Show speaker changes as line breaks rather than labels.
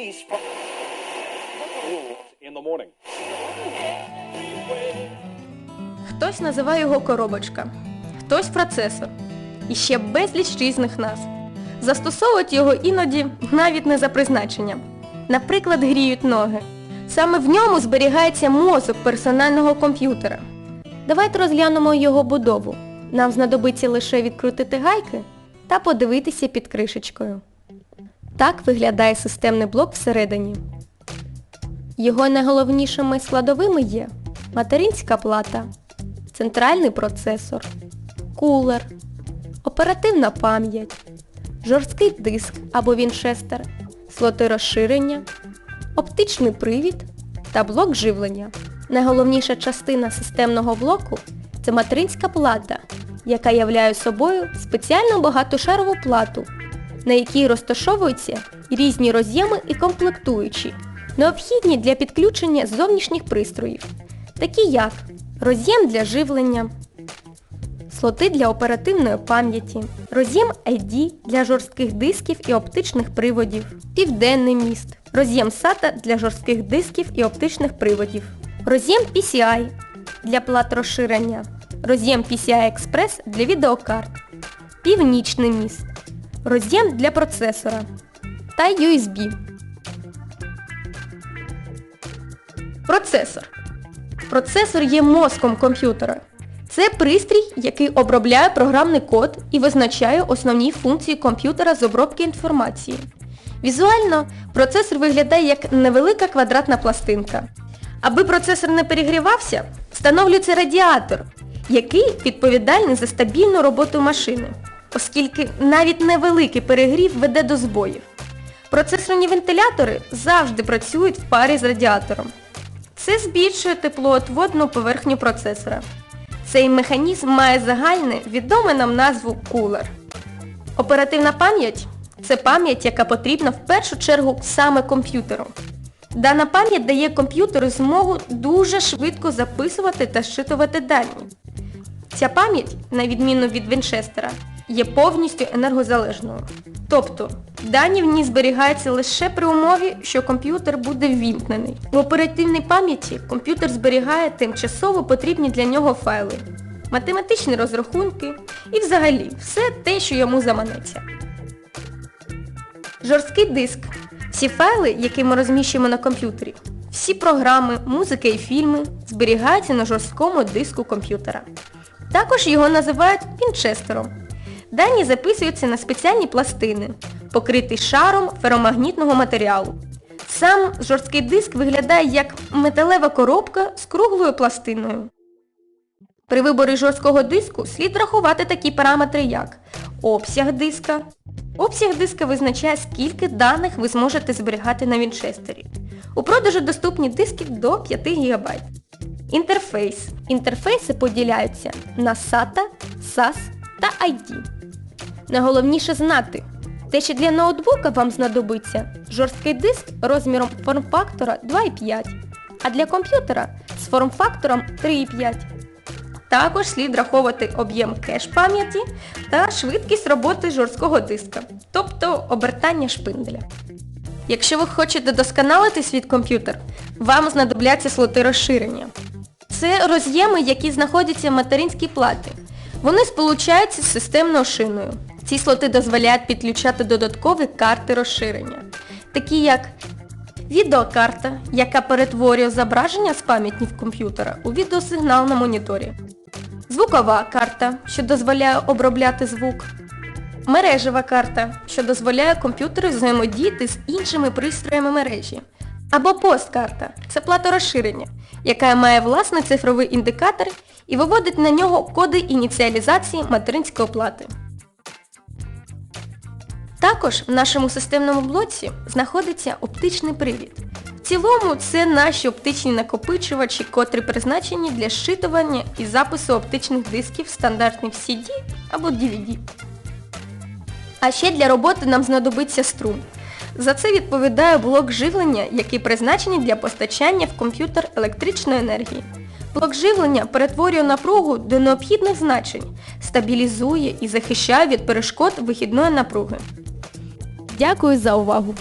from in the morning.
Хтось називає його коробочка, хтось процесор. І ще безліч різних назв. Застосовують його іноді навіть не за призначенням. Наприклад, гріють ноги. Саме в ньому зберігається мозок персонального комп'ютера. Давайте розглянемо його будову. Нам знадобиться лише відкрутити гайки та подивитися під кришечкою. Так виглядає системний блок всередині. Його найголовнішими складовими є материнська плата, центральний процесор, кулер, оперативна пам'ять, жорсткий диск або вінчестер, слоти розширення, оптичний привід та блок живлення. Найголовніша частина системного блоку це материнська плата, яка являє собою спеціальну багатошарову плату, на якій розташовуються різні роз'єми і комплектуючі, необхідні для підключення зовнішніх пристроїв, такі як роз'єм для живлення, слоти для оперативної пам'яті, роз'єм ID для жорстких дисків і оптичних приводів, південний міст, роз'єм SATA для жорстких дисків і оптичних приводів, роз'єм PCI для плат розширення, роз'єм PCI Express для відеокарт, північний міст, роз'єм для процесора та USB. Процесор. Процесор є мозком комп'ютера. Це пристрій, який обробляє програмний код і визначає основні функції комп'ютера з обробки інформації. Візуально процесор виглядає як невелика квадратна пластинка. Аби процесор не перегрівався, встановлюється радіатор, який відповідальний за стабільну роботу машини, оскільки навіть невеликий перегрів веде до збоїв. Процесорні вентилятори завжди працюють в парі з радіатором. Це збільшує теплоотводну поверхню процесора. Цей механізм має загальне відоме нам назву кулер. Оперативна пам'ять це пам'ять, яка потрібна в першу чергу саме комп'ютеру. Дана пам'ять дає комп'ютеру змогу дуже швидко записувати та зчитувати дані. Ця пам'ять, на відміну від Вінчестера, є повністю енергозалежною. Тобто, дані в ній зберігаються лише при умові, що комп'ютер буде ввімкнений. В оперативній пам'яті комп'ютер зберігає тимчасово потрібні для нього файли, математичні розрахунки і взагалі все те, що йому заманеться. Жорсткий диск. Всі файли, які ми розміщуємо на комп'ютері, всі програми, музика і фільми зберігаються на жорсткому диску комп'ютера. Також його називають вінчестером. Дані записуються на спеціальні пластини, покриті шаром феромагнітного матеріалу. Сам жорсткий диск виглядає як металева коробка з круглою пластиною. При виборі жорсткого диску слід врахувати такі параметри, як обсяг диска. Обсяг диска визначає, скільки даних ви зможете зберігати на вінчестері. У продажу доступні диски до 5 ГБ. Інтерфейс. Інтерфейси поділяються на SATA, SAS та ID. Найголовніше знати, те, що для ноутбука вам знадобиться жорсткий диск розміром форм-фактора 2,5, а для комп'ютера з форм-фактором 3,5. Також слід враховувати об'єм кеш-пам'яті та швидкість роботи жорсткого диска, тобто обертання шпинделя. Якщо ви хочете досконалити свій комп'ютер, вам знадобляться слоти розширення. Це роз'єми, які знаходяться в материнській платі. Вони сполучаються з системною шиною. Ці слоти дозволяють підключати додаткові карти розширення, такі як відеокарта, яка перетворює зображення з пам'ятників комп'ютера у відеосигнал на моніторі. Звукова карта, що дозволяє обробляти звук. Мережева карта, що дозволяє комп'ютеру взаємодіяти з іншими пристроями мережі. Або посткарта це плата розширення, яка має власний цифровий індикатор і виводить на нього коди ініціалізації материнської плати. Також в нашому системному блоці знаходиться оптичний привід. В цілому це наші оптичні накопичувачі, котрі призначені для зчитування і запису оптичних дисків стандартних CD або DVD. А ще для роботи нам знадобиться струм. За це відповідає блок живлення, який призначений для постачання в комп'ютер електричної енергії. Блок живлення перетворює напругу до необхідних значень, стабілізує і захищає від перешкод вихідної напруги. Дякую за увагу!